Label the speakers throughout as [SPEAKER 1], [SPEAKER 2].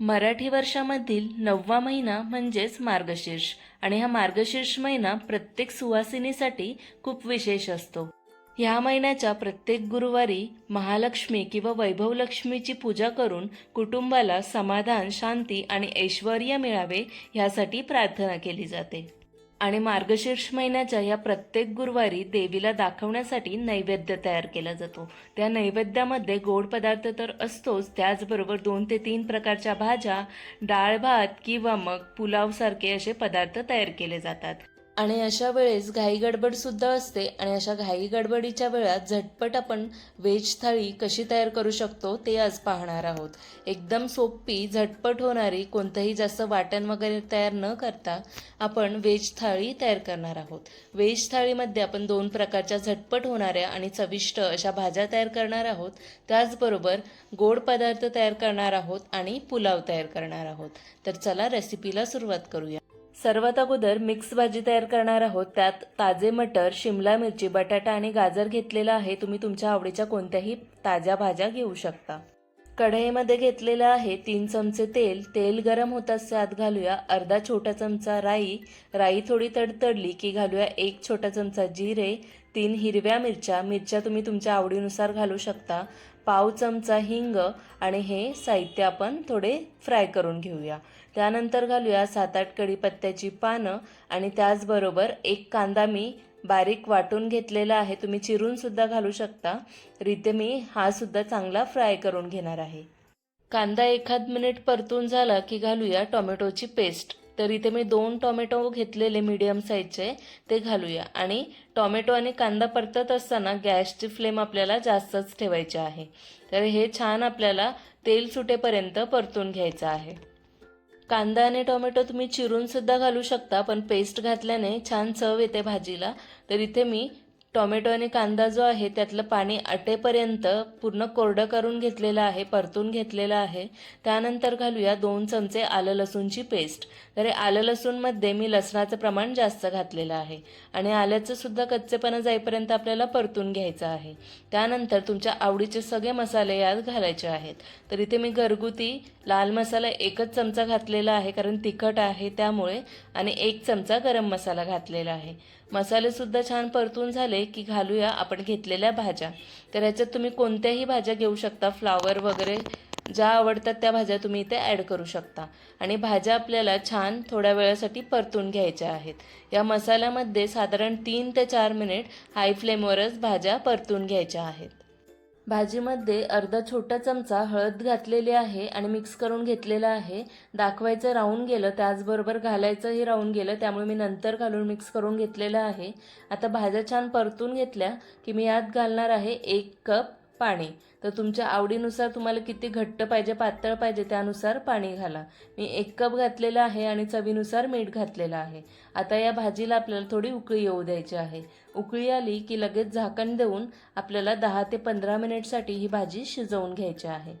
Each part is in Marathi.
[SPEAKER 1] मराठी वर्षामधील नववा महिना म्हणजेच मार्गशीर्ष. आणि हा मार्गशीर्ष महिना प्रत्येक सुवासिनीसाठी खूप विशेष असतो. ह्या महिन्याच्या प्रत्येक गुरुवारी महालक्ष्मी किंवा वैभवलक्ष्मीची पूजा करून कुटुंबाला समाधान शांती आणि ऐश्वर मिळावे ह्यासाठी प्रार्थना केली जाते. आणि मार्गशीर्ष महिन्याच्या या प्रत्येक गुरुवारी देवीला दाखवण्यासाठी नैवेद्य तयार केला जातो. त्या नैवेद्यामध्ये गोड पदार्थ तर असतोच त्याचबरोबर दोन ते तीन प्रकारच्या भाज्या डाळ भात किंवा मग पुलावसारखे असे पदार्थ तयार केले जातात. आणि अशा वेळेस घाई गडबडसुद्धा असते आणि अशा घाई गडबडीच्या वेळात झटपट आपण व्हेज थाळी कशी तयार करू शकतो ते आज पाहणार आहोत. एकदम सोपी झटपट होणारी कोणतंही जास्त वाटण वगैरे तयार न करता आपण व्हेज थाळी तयार करणार आहोत. व्हेज थाळीमध्ये आपण दोन प्रकारच्या झटपट होणाऱ्या आणि चविष्ट अशा भाज्या तयार करणार आहोत. त्याचबरोबर गोड पदार्थ तयार करणार आहोत आणि पुलाव तयार करणार आहोत. तर चला रेसिपीला सुरुवात करूया. सर्वात अगोदर मिक्स भाजी तयार करणार आहोत. त्यात ताजे मटर शिमला मिरची बटाटा आणि गाजर घेतलेला आहे. तुम्ही तुमच्या आवडीच्या कोणत्याही ताज्या भाज्या घेऊ शकता. कढईमध्ये घेतलेलं आहे तीन चमचे तेल. तेल गरम होत त्यात घालूया अर्धा छोटा चमचा राई. राई थोडी तडतडली की घालूया एक छोटा चमचा जिरे तीन हिरव्या मिरच्या. मिरच्या तुम्ही तुमच्या आवडीनुसार घालू शकता. पाव चमचा हिंग आणि हे साहित्य आपण थोडे फ्राय करून घेऊया. त्यानंतर घालूया सात आठ कढीपत्त्याची पानं आणि त्याचबरोबर एक कांदा मी बारीक वाटून घेतलेला आहे. तुम्ही चिरून सुद्धा घालू शकता. तर इथे मी हा सुद्धा चांगला फ्राय करून घेणार आहे. कांदा एखाद मिनिट परतून झाला की घालूया टोमॅटोची पेस्ट. तर इथे मी दोन टोमॅटो घेतलेले मीडियम साईजचे ते घालूया. आणि टोमॅटो आणि कांदा परतत असताना गॅसची फ्लेम आपल्याला जास्तच ठेवायची आहे. तर हे छान आपल्याला तेल सुटेपर्यंत परतून घ्यायचं आहे. कांदा आणि टोमॅटो तुम्ही चिरून सुद्धा घालू शकता पण पेस्ट घातल्याने छान चव येते भाजीला. तर इथे मी टोमॅटो आणि कांदा जो आहे त्यातलं पाणी आटेपर्यंत पूर्ण कोरडं करून घेतलेलं आहे परतून घेतलेलं आहे. त्यानंतर घालूया दोन चमचे आलं लसूणची पेस्ट तर आलं लसूणमध्ये मी लसणाचं प्रमाण जास्त घातलेलं आहे. आणि आल्याचं सुद्धा कच्चेपणा जाईपर्यंत आपल्याला परतून घ्यायचं आहे. त्यानंतर तुमच्या आवडीचे सगळे मसाले यात घालायचे आहेत. तर इथे मी घरगुती लाल मसाला एकच चमचा घातलेला आहे कारण तिखट आहे त्यामुळे आणि एक चमचा गरम मसाला घातलेला आहे. मसालेसुद्धा छान परतून झाले की घालूया आपण घेतलेल्या भाज्या. तर ह्याच्यात तुम्ही कोणत्याही भाज्या घेऊ शकता फ्लावर वगैरे ज्या आवडतात त्या भाज्या तुम्ही इथे ॲड करू शकता. आणि भाज्या आपल्याला छान थोड्या वेळासाठी परतून घ्यायच्या आहेत. या मसाल्यामध्ये साधारण तीन ते चार मिनिट हाय फ्लेमवरच भाज्या परतून घ्यायच्या आहेत. भाजीमध्ये अर्धा छोटा चमचा हळद घातलेली आहे आणि मिक्स करून घेतलेलं आहे. दाखवायचं राहून गेलं त्याचबरोबर घालायचंही राहून गेलं त्यामुळे मी नंतर घालून मिक्स करून घेतलेलं आहे. आता भाज्या छान परतून घेतल्या की मी यात घालणार आहे एक कप पाणी. तर तुमच्या आवडीनुसार तुम्हाला किती घट्ट पाहिजे पातळ पाहिजे त्यानुसार पाणी घाला. मी एक कप घातलेलं आहे आणि चवीनुसार मीठ घातलेलं आहे. आता या भाजीला आपल्याला थोडी उकळी येऊ द्यायची आहे. उकळी आली की लगेच झाकण देऊन आपल्याला दहा ते पंधरा मिनिटसाठी ही भाजी शिजवून घ्यायची आहे.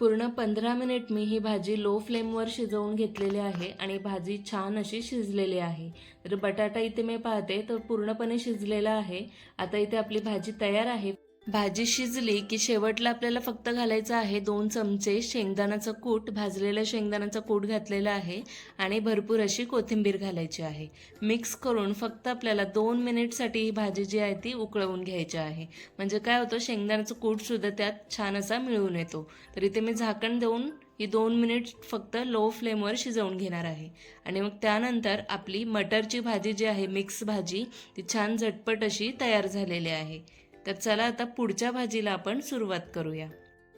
[SPEAKER 1] पूर्ण पंधरा मिनिट मी ही भाजी लो फ्लेमवर शिजवून घेतलेली आहे आणि भाजी छान अशी शिजलेली आहे. तर बटाटा इथे मी पाहते तर पूर्णपणे शिजलेला आहे. आता इथे आपली भाजी तयार आहे. भाजी शिजली की शेवटला आपल्याला फक्त घालायचं आहे दोन चमचे शेंगदाण्याचं कूट भाजलेलं शेंगदाण्याचं कूट घातलेलं आहे आणि भरपूर अशी कोथिंबीर घालायची आहे. मिक्स करून फक्त आपल्याला दोन मिनिटसाठी ही भाजी जी आहे ती उकळवून घ्यायची आहे. म्हणजे काय होतं शेंगदाण्याचं कूटसुद्धा त्यात छान असा मिळून येतो. तर इथे मी झाकण देऊन ही दोन मिनिट फक्त लो फ्लेमवर शिजवून घेणार आहे. आणि मग त्यानंतर आपली मटरची भाजी जी आहे मिक्स भाजी ती छान झटपट अशी तयार झालेली आहे. तर चला आता पुढच्या भाजीला आपण सुरुवात करूया.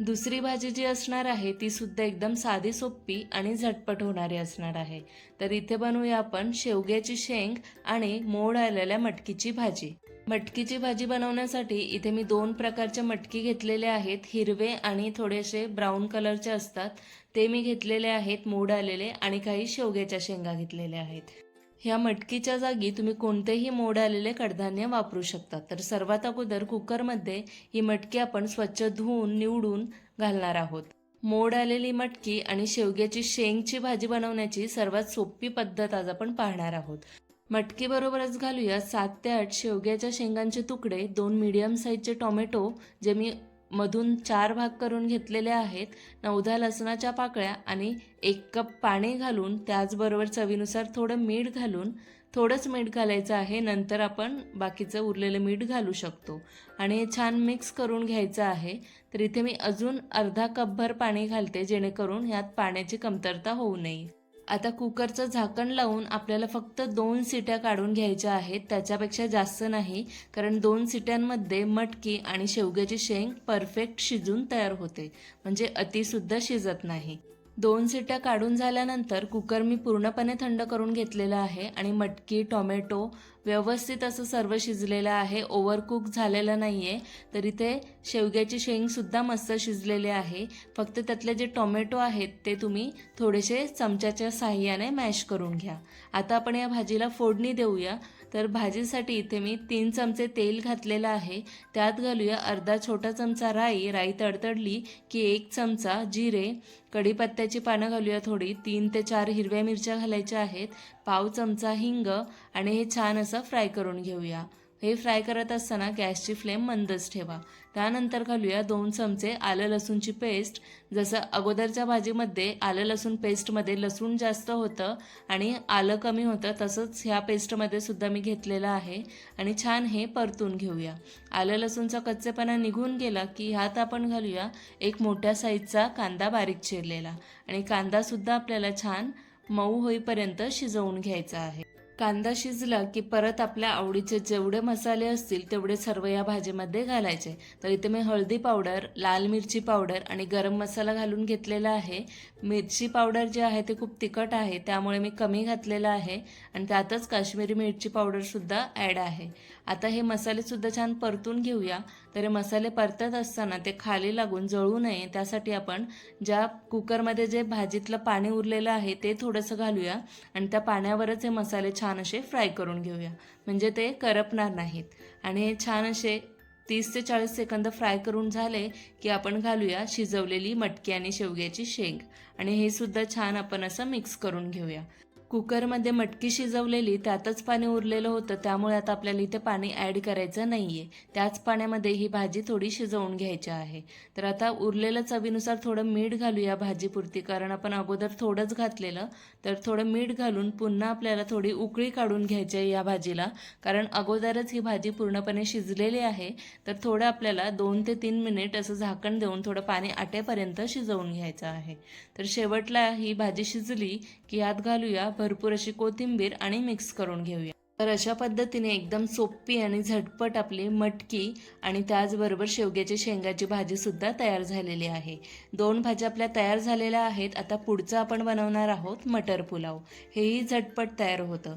[SPEAKER 1] दुसरी भाजी जी असणार आहे ती सुद्धा एकदम साधी सोपी आणि झटपट होणारी असणार आहे. तर इथे बनवूया आपण शेवग्याची शेंग आणि मोड आलेल्या मटकीची भाजी. मटकीची भाजी बनवण्यासाठी इथे मी दोन प्रकारचे मटकी घेतलेले आहेत हिरवे आणि थोडेसे ब्राऊन कलरचे असतात. ते मी घेतलेले आहेत मोड आलेले आणि काही शेवग्याच्या शेंगा घेतलेल्या आहेत. ह्या मटकीच्या जागी तुम्ही कोणतेही मोड आलेले कडधान्य वापरू शकता. तर सर्वात अगोदर कुकरमध्ये ही मटकी आपण स्वच्छ धुवून निवडून घालणार आहोत. मोड आलेली मटकी आणि शेवग्याची शेंगची भाजी बनवण्याची सर्वात सोपी पद्धत आज आपण पाहणार आहोत. मटकीबरोबरच घालूया सात ते आठ शेवग्याच्या शेंगांचे तुकडे दोन मीडियम साईजचे टोमॅटो जे मी मधून चार भाग करून घेतलेले आहेत. नवधा लसणाच्या पाकळ्या आणि एक कप पाणी घालून त्याचबरोबर चवीनुसार थोडं मीठ घालून थोडंच मीठ घालायचं आहे. नंतर आपण बाकीचं उरलेलं मीठ घालू शकतो. आणि हे छान मिक्स करून घ्यायचं आहे. तर इथे मी अजून अर्धा कपभर पाणी घालते जेणेकरून ह्यात पाण्याची कमतरता होऊ नये. आता कुकरचं झाकण लावून आपल्याला फक्त दोन सिट्या काढून घ्यायच्या आहेत. त्याच्यापेक्षा जास्त नाही कारण दोन सिट्यांमध्ये मटकी आणि शेवग्याची शेंग परफेक्ट शिजून तयार होते. म्हणजे अतिसुद्धा शिजत नाही. दोन सिट्या काढून झाल्यानंतर कुकर मी पूर्णपणे थंड करून घेतलेला आहे आणि मटकी टोमॅटो व्यवस्थित असं सर्व शिजलेलं आहे. ओव्हरकुक झालेलं नाही आहे तर इथे शेवग्याची शेंगसुद्धा मस्त शिजलेले आहे. फक्त त्यातले जे टोमॅटो आहेत ते तुम्ही थोडेसे चमच्याच्या साह्याने मॅश करून घ्या. आता आपण या भाजीला फोडणी देऊया. तर भाजीसाठी इथे मी तीन चमचे तेल घातलेलं आहे. त्यात घालूया अर्धा छोटा चमचा राई. राई तडतडली की एक चमचा जिरे. कढीपत्त्याची पानं घालूया थोडी. तीन ते चार हिरव्या मिरच्या घालायच्या आहेत. पाव चमचा हिंग. आणि हे छान असं फ्राय करून घेऊया. हे फ्राय करत असताना गॅसची फ्लेम मंदच ठेवा. त्यानंतर घालूया दोन चमचे आलं लसूणची पेस्ट जसं अगोदरच्या भाजीमध्ये आलं लसूण पेस्टमध्ये लसूण जास्त होतं आणि आलं कमी होतं तसंच ह्या पेस्टमध्ये सुद्धा मी घेतलेलं आहे. आणि छान हे परतून घेऊया. आलं लसूणचा कच्चेपणा निघून गेला की ह्यात आपण घालूया एक मोठ्या साईजचा कांदा बारीक चिरलेला. आणि कांदासुद्धा आपल्याला छान मऊ होईपर्यंत शिजवून घ्यायचा आहे. कांदा शिजला की परत आपल्या आवडीचे जेवढे मसाले असतील तेवढे सर्व या भाजीमध्ये घालायचे. तर इथे मी हळदी पावडर लाल मिरची पावडर आणि गरम मसाला घालून घेतलेला आहे. मिरची पावडर जे आहे ते खूप तिखट आहे त्यामुळे मी कमी घातलेलं आहे आणि त्यातच काश्मीरी मिरची पावडरसुद्धा ॲड आहे. आता हे मसालेसुद्धा छान परतून घेऊया. तर हे मसाले परतत असताना ते खाली लागून जळू नये. त्यासाठी आपण ज्या कुकरमध्ये जे भाजीतलं पाणी उरलेलं आहे ते थोडंसं घालूया आणि त्या पाण्यावरच हे मसाले छान असे फ्राय करून घेऊया. म्हणजे ते करपणार नाहीत. आणि हे छान असे तीस ते चाळीस सेकंद फ्राय करून झाले की आपण घालूया शिजवलेली मटकी आणि शेवग्याची शेंग. आणि हे सुद्धा छान आपण असं मिक्स करून घेऊया. कुकरमध्ये मटकी शिजवलेली त्यातच पाणी उरलेलं होतं. त्यामुळे आता आपल्याला इथे पाणी ॲड करायचं नाही आहे त्याच पाण्यामध्ये ही भाजी थोडी शिजवून घ्यायची आहे. तर आता उरलेलं चवीनुसार थोडं मीठ घालूया भाजीपुरती. कारण आपण अगोदर थोडंच घातलेलं. तर थोडं मीठ घालून पुन्हा आपल्याला थोडी उकळी काढून घ्यायची आहे या भाजीला. कारण अगोदरच ही भाजी पूर्णपणे शिजलेली आहे. तर थोडं आपल्याला दोन ते तीन मिनिट असं झाकण देऊन थोडं पाणी आटेपर्यंत शिजवून घ्यायचं आहे. तर शेवटला ही भाजी शिजली की यात घालूया भरपूर अशी कोथिंबीर आणि मिक्स करून घेऊया. तर अशा पद्धतीने एकदम सोपी आणि झटपट आपली मटकी आणि त्याचबरोबर शेवग्याची शेंगाची भाजीसुद्धा तयार झालेली आहे. दोन भाज्या आपल्या तयार झालेल्या आहेत. आता पुढचं आपण बनवणार आहोत मटर पुलाव. हेही झटपट तयार होतं.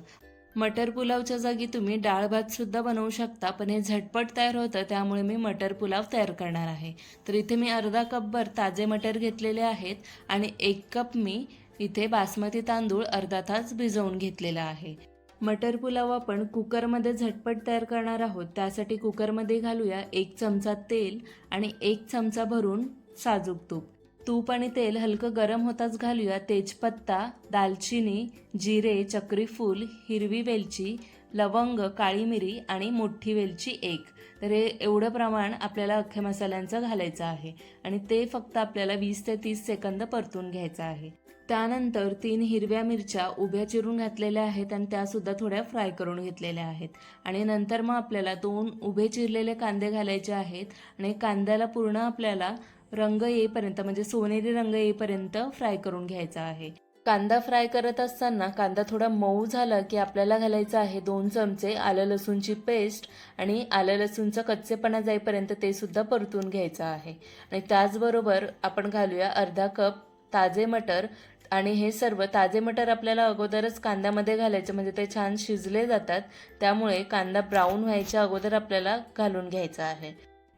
[SPEAKER 1] मटर पुलावच्या जागी तुम्ही डाळ भातसुद्धा बनवू शकता पण हे झटपट तयार होतं त्यामुळे मी मटर पुलाव तयार करणार आहे. तर इथे मी अर्धा कपभर ताजे मटर घेतलेले आहेत आणि एक कप मी इथे बासमती तांदूळ अर्धा तास भिजवून घेतलेला आहे. मटर पुलाव आपण कुकरमध्ये झटपट तयार करणार आहोत. त्यासाठी कुकरमध्ये घालूया एक चमचा तेल आणि एक चमचा भरून साजूक तूप. तूप आणि तेल हलकं गरम होताच घालूया तेजपत्ता दालचिनी जिरे चक्रीफूल हिरवी वेलची लवंग काळी मिरी आणि मोठी वेलची एक. तर हे एवढं प्रमाण आपल्याला अख्ख्या मसाल्यांचं घालायचं आहे आणि ते फक्त आपल्याला वीस ते तीस सेकंद परतून घ्यायचं आहे. त्यानंतर तीन हिरव्या मिरच्या उभ्या चिरून घातलेल्या आहेत आणि त्यासुद्धा थोड्या फ्राय करून घेतलेल्या आहेत. आणि नंतर मग आपल्याला दोन उभे चिरलेले कांदे घालायचे आहेत आणि कांद्याला पूर्ण आपल्याला रंग येईपर्यंत म्हणजे सोनेरी रंग येईपर्यंत फ्राय करून घ्यायचा आहे. कांदा फ्राय करत असताना कांदा थोडा मऊ झाला की आपल्याला घालायचं आहे दोन चमचे आलं लसूणची पेस्ट आणि आलं लसूणचा कच्चेपणा जाईपर्यंत ते सुद्धा परतून घ्यायचं आहे. आणि त्याचबरोबर आपण घालूया अर्धा कप ताजे मटर आणि हे सर्व ताजे मटर आपल्याला अगोदरच कांद्यामध्ये घालायचे म्हणजे ते छान शिजले जातात. त्यामुळे कांदा ब्राऊन व्हायच्या अगोदर आपल्याला घालून घ्यायचा आहे.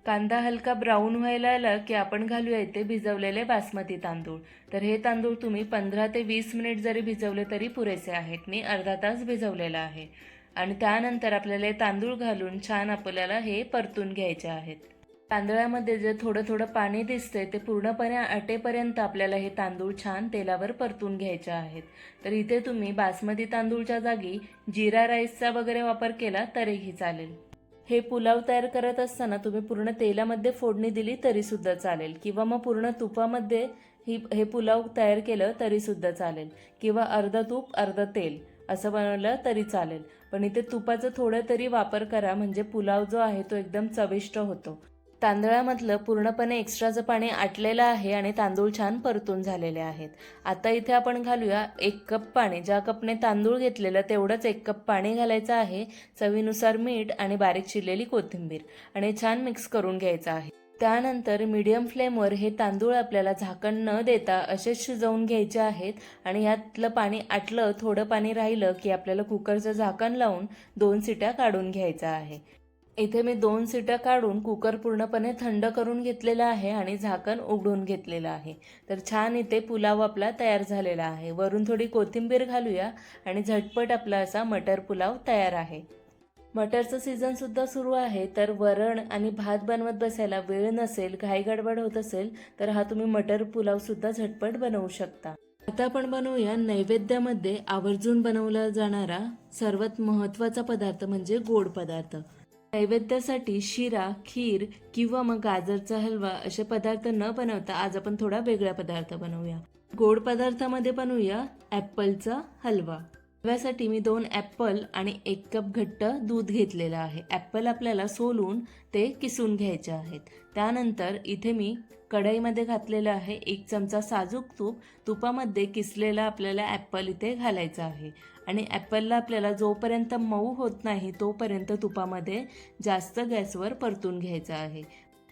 [SPEAKER 1] कांदा हलका ब्राऊन व्हायला आला की आपण घालूया इथे भिजवलेले बासमती तांदूळ. तर हे तांदूळ तुम्ही पंधरा ते वीस मिनिट जरी भिजवले तरी पुरेसे आहेत. मी अर्धा तास भिजवलेला आहे. आणि त्यानंतर आपल्याला तांदूळ घालून छान आपल्याला हे परतून घ्यायचे आहेत. तांदळामध्ये जे थोडं थोडं पाणी दिसतंय ते पूर्णपणे आटेपर्यंत आपल्याला हे तांदूळ छान तेलावर परतून घ्यायचे आहेत. तर इथे तुम्ही बासमती तांदूळच्या जागी जिरा राईसचा वगैरे वापर केला तरीही चालेल. हे पुलाव तयार करत असताना तुम्ही पूर्ण तेलामध्ये फोडणी दिली तरीसुद्धा चालेल. किंवा मग पूर्ण तुपामध्ये ही हे पुलाव तयार केलं तरीसुद्धा चालेल. किंवा अर्ध तूप अर्ध तेल असं बनवलं तरी चालेल. पण इथे तुपाचं थोडं तरी वापर करा म्हणजे पुलाव जो आहे तो एकदम चविष्ट होतो. तांदळामधलं पूर्णपणे एक्स्ट्राचं पाणी आटलेलं आहे आणि तांदूळ छान परतून झालेले आहेत. आता इथे आपण घालूया एक कप पाणी. ज्या कपने तांदूळ घेतलेलं तेवढंच एक कप पाणी घालायचं आहे. चवीनुसार मीठ आणि बारीक चिरलेली कोथिंबीर आणि छान मिक्स करून घ्यायचं आहे. त्यानंतर मीडियम फ्लेमवर हे तांदूळ आपल्याला झाकण न देता असेच शिजवून घ्यायचे आहेत आणि यातलं पाणी आटलं थोडं पाणी राहिलं की आपल्याला कुकरचं झाकण लावून दोन सिट्या काढून घ्यायचं आहे. इथे मी दोन सीटं काढून कुकर पूर्णपणे थंड करून घेतलेला आहे आणि झाकण उघडून घेतलेलं आहे. तर छान इथे पुलाव आपला तयार झालेला आहे. वरून थोडी कोथिंबीर घालूया आणि झटपट आपला असा मटर पुलाव तयार आहे. मटरचं सीझन सुद्धा सुरू आहे. तर वरण आणि भात बनवत बसायला वेळ नसेल घाई गडबड होत असेल तर हा तुम्ही मटर पुलाव सुद्धा झटपट बनवू शकता. आता आपण बनवूया नैवेद्यामध्ये आवर्जून बनवला जाणारा सर्वात महत्त्वाचा पदार्थ म्हणजे गोड पदार्थ. नैवेद्यासाठी शिरा खीर किंवा मग गाजरचा हलवा असे पदार्थ न बनवता आज आपण थोडा वेगळा पदार्थ बनवूया. गोड पदार्थामध्ये बनवूया ॲपलचा हलवा. हलव्यासाठी मी दोन ॲपल आणि एक कप घट्ट दूध घेतलेलं आहे. ॲपल आपल्याला सोलून ते किसून घ्यायचे आहेत. त्यानंतर इथे मी कढईमध्ये घातलेलं आहे. एक चमचा साजूक तूप. तुपामध्ये किसलेला आपल्याला ॲपल इथे घालायचा आहे. आणि ॲपलला आपल्याला जोपर्यंत मऊ होत नाही तोपर्यंत तुपामध्ये जास्त गॅसवर परतून घ्यायचा आहे.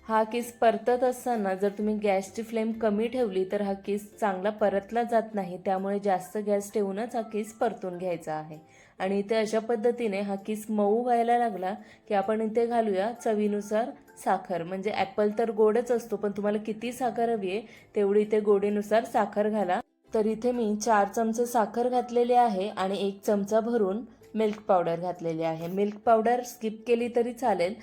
[SPEAKER 1] हा केस परतत असताना जर तुम्ही गॅसची फ्लेम कमी ठेवली तर हा केस चांगला परतला जात नाही. त्यामुळे जास्त गॅस ठेवूनच हा केस परतून घ्यायचा आहे. आणि इथे अशा पद्धतीने हा केस मऊ व्हायला लागला की आपण इथे घालूया चवीनुसार साखर. म्हणजे ॲपल तर गोडच असतो पण तुम्हाला किती साखर हवी आहे तेवढी इथे गोडीनुसार साखर घाला. तर इथे मी चार चमचे साखर घातलेली आहे आणि एक चमचा भरून मिल्क पावडर घातलेली आहे. मिल्क पावडर स्किप केली तरी चालेल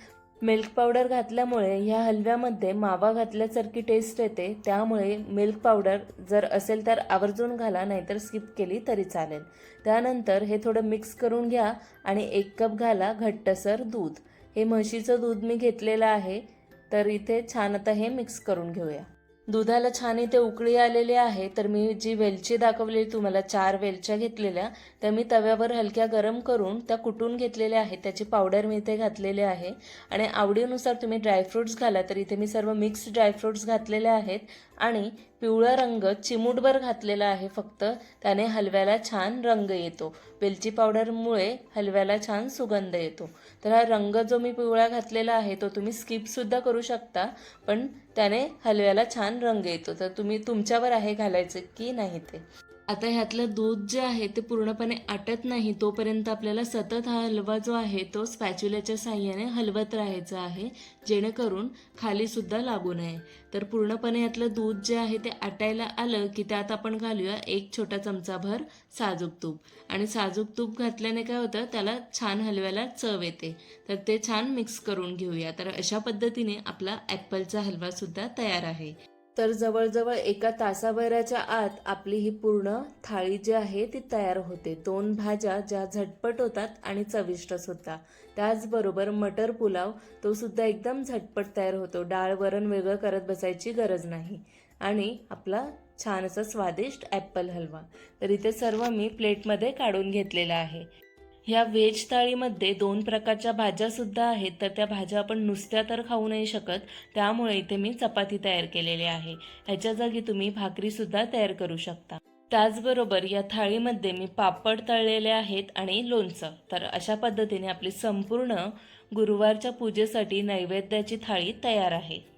[SPEAKER 1] मिल्क पावडर घातल्यामुळे ह्या हलव्यामध्ये मावा घातल्यासारखी टेस्ट येते. त्यामुळे मिल्क पावडर जर असेल तर आवर्जून घाला नाहीतर स्किप केली तरी चालेल. त्यानंतर हे थोडं मिक्स करून घ्या आणि एक कप घाला घट्टसर दूध. हे म्हशीचं दूध मी घेतलेलं आहे. तर इथे छान आता हे मिक्स करून घेऊया. दुधाला छान इथे उकळी आलेली आहे. तर मी जी वेलची दाखवलेली तुम्हाला चार वेलच्या घेतलेल्या त्या मी तव्यावर हलक्या गरम करून त्या कुटून घेतलेल्या आहेत. त्याची पावडर मी इथे घातलेली आहे. आणि आवडीनुसार तुम्ही ड्रायफ्रूट्स घाला तर इथे मी सर्व मिक्स ड्रायफ्रूट्स घातलेले आहेत. आणि पिवळा रंग चिमूटभर घातलेला आहे. फक्त त्याने हलव्याला छान रंग येतो. वेलची पावडरमुळे हलव्याला छान सुगंध येतो. तर हा रंग जो मी पिवळा घातलेला आहे तो तुम्ही स्किपसुद्धा करू शकता पण त्याने हलव्याला छान रंग येतो. तर तुम्ही तुमच्यावर आहे घालायचं की नाही ते? आता ह्यातलं दूध जे आहे ते पूर्णपणे आटत नाही तोपर्यंत आपल्याला सतत हा हलवा जो आहे तो स्पॅच्युल्याच्या साह्याने हलवत राहायचा आहे जेणेकरून खालीसुद्धा लागू नये. तर पूर्णपणे यातलं दूध जे आहे ते आटायला आलं की त्यात आपण घालूया एक छोटा चमचाभर साजूक तूप. आणि साजूक तूप घातल्याने काय होतं त्याला छान हलव्याला चव येते. तर ते छान मिक्स करून घेऊया. तर अशा पद्धतीने आपला ॲपलचा हलवा सुद्धा तयार आहे. तर जवळजवळ एका तासाभराच्या आत आपली ही पूर्ण थाळी जी आहे ती तयार होते. दोन भाज्या ज्या झटपट होतात आणि चविष्टच होता. त्याचबरोबर मटर पुलाव तो सुद्धा एकदम झटपट तयार होतो. डाळ वरण वेगळं करत बसायची गरज नाही. आणि आपला छान असा स्वादिष्ट ॲपल हलवा. तर इथे सर्व मी प्लेटमध्ये काढून घेतलेला आहे. ह्या व्हेज थाळीमध्ये दोन प्रकारच्या भाज्या सुद्धा आहेत तर त्या भाज्या आपण नुसत्या तर खाऊ नाही शकत. त्यामुळे इथे मी चपाती तयार केलेली आहे. ह्याच्या जागी तुम्ही भाकरीसुद्धा तयार करू शकता. त्याचबरोबर या थाळीमध्ये मी पापड तळलेले आहेत आणि लोणचं. तर अशा पद्धतीने आपली संपूर्ण गुरुवारच्या पूजेसाठी नैवेद्याची थाळी तयार आहे.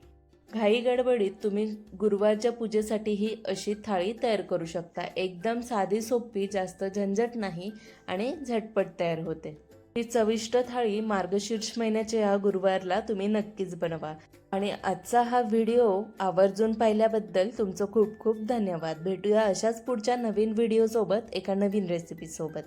[SPEAKER 1] घाई गडबडीत तुम्ही गुरुवारच्या पूजेसाठी ही अशी थाळी तयार करू शकता. एकदम साधी सोपी जास्त झंझट नाही आणि झटपट तयार होते. ही चविष्ट थाळी मार्गशीर्ष महिन्याच्या या गुरुवारला तुम्ही नक्कीच बनवा. आणि आजचा हा व्हिडिओ आवर्जून पाहिल्याबद्दल तुमचं खूप खूप धन्यवाद. भेटूया अशाच पुढच्या नवीन व्हिडिओसोबत एका नवीन रेसिपीसोबत